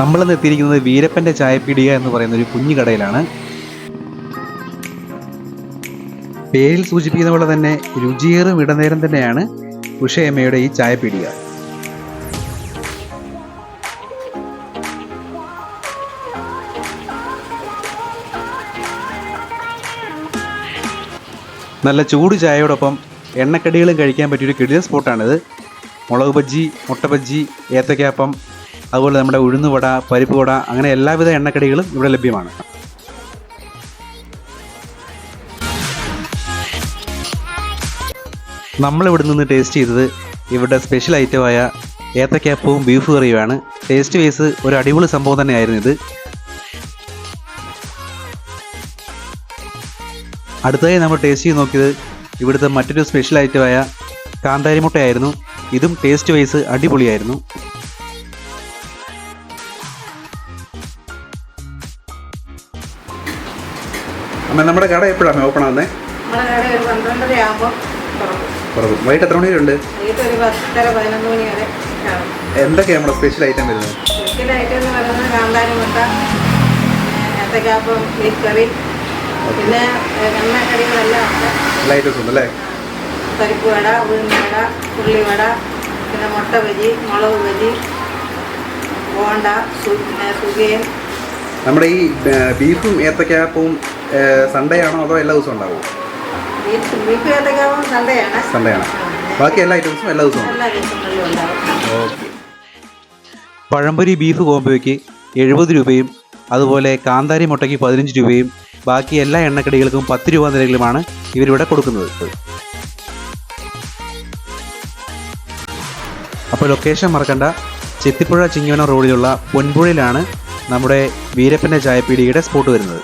നമ്മളിന്ന് എത്തിയിരിക്കുന്നത് വീരപ്പന്റെ ചായപ്പീടിക എന്ന് പറയുന്ന ഒരു കുഞ്ഞു കടയിലാണ്. പേരിൽ സൂചിപ്പിക്കുന്ന പോലെ തന്നെ രുചിയേറും ഇടനേരം തന്നെയാണ് ഉഷയമ്മയുടെ ഈ ചായപ്പീടിക. നല്ല ചൂട് ചായയോടൊപ്പം എണ്ണക്കടികളും കഴിക്കാൻ പറ്റിയൊരു കിടിലൻ സ്പോട്ടാണിത്. മുളക് ബജ്ജി മുട്ട ബജ്ജി ഏത്തക്കാപ്പം അതുപോലെ നമ്മുടെ ഉഴുന്നുവട പരിപ്പ് വട അങ്ങനെ എല്ലാവിധ എണ്ണക്കടികളും ഇവിടെ ലഭ്യമാണ്. നമ്മളിവിടെ നിന്ന് ടേസ്റ്റ് ചെയ്തത് ഇവരുടെ സ്പെഷ്യൽ ഐറ്റമായ ഏത്തക്കാപ്പവും ബീഫ് കറിയുമാണ് ടേസ്റ്റ് വൈസ് ഒരു അടിപൊളി സംഭവം തന്നെയായിരുന്നു ഇത്. അടുത്തതായി നമ്മൾ ടേസ്റ്റ് ചെയ്ത് നോക്കിയത് ഇവിടുത്തെ മറ്റൊരു സ്പെഷ്യൽ ഐറ്റമായ കാന്താരിമുട്ടയായിരുന്നു. ഇതും ടേസ്റ്റ് വൈസ് അടിപൊളിയായിരുന്നു. അമ്മ നമ്മുടെ കട എപ്പോഴാണ് ഓപ്പൺ ആവുന്നത് തുറക്കും. വൈകിട്ട് എത്ര മണി വരെ കാണും എന്തൊക്കെയാണ് നമ്മുടെ സ്പെഷ്യൽ ഐറ്റം വരുന്നത്? സ്പെഷ്യലായിട്ട് എന്ന് പറയുന്നത് കാന്താരി മുട്ട ഏത്തക്കാപ്പം ബീഫ് കറി പിന്നെ എണ്ണക്കടികളെല്ലാം ഉണ്ട്. എല്ലാ ഐറ്റംസും ഉണ്ട് അല്ലേ പരിപ്പ് വട ഉഴുന്നവട ഉള്ളിവട പിന്നെ മുട്ട ബജി മുളക് ബജി ബോണ്ട സുഖിയൻ നമ്മുടെ ഈ ബീഫും ഏത്തക്കാപ്പവും സൺഡേ ആണോ അതോ എല്ലാ ദിവസവും ഉണ്ടാവും? ബീഫ് ബീഫ് ഏത്തക്കാപ്പം സൺഡേയാണ്. സൺഡേ ആണ് ബാക്കി എല്ലാ ഐറ്റംസും എല്ലാ ദിവസവും പഴംപൊരി ബീഫ് കോംബോയ്ക്ക് എഴുപത് രൂപയും അതുപോലെ കാന്താരി മുട്ടയ്ക്ക് പതിനഞ്ച് രൂപയും ബാക്കി എല്ലാ എണ്ണക്കടികൾക്കും പത്ത് രൂപ നിരക്കിലുമാണ് ഇവരിവിടെ കൊടുക്കുന്നത്. അപ്പോൾ ലൊക്കേഷൻ മറക്കണ്ട. ചെത്തിപ്പുഴ ചിങ്ങവനം റോഡിലുള്ള പൊൻപുഴയിലാണ് നമ്മുടെ വീരപ്പന്റെ ചായപ്പീടികയുടെ സ്പോട്ട് വരുന്നത്.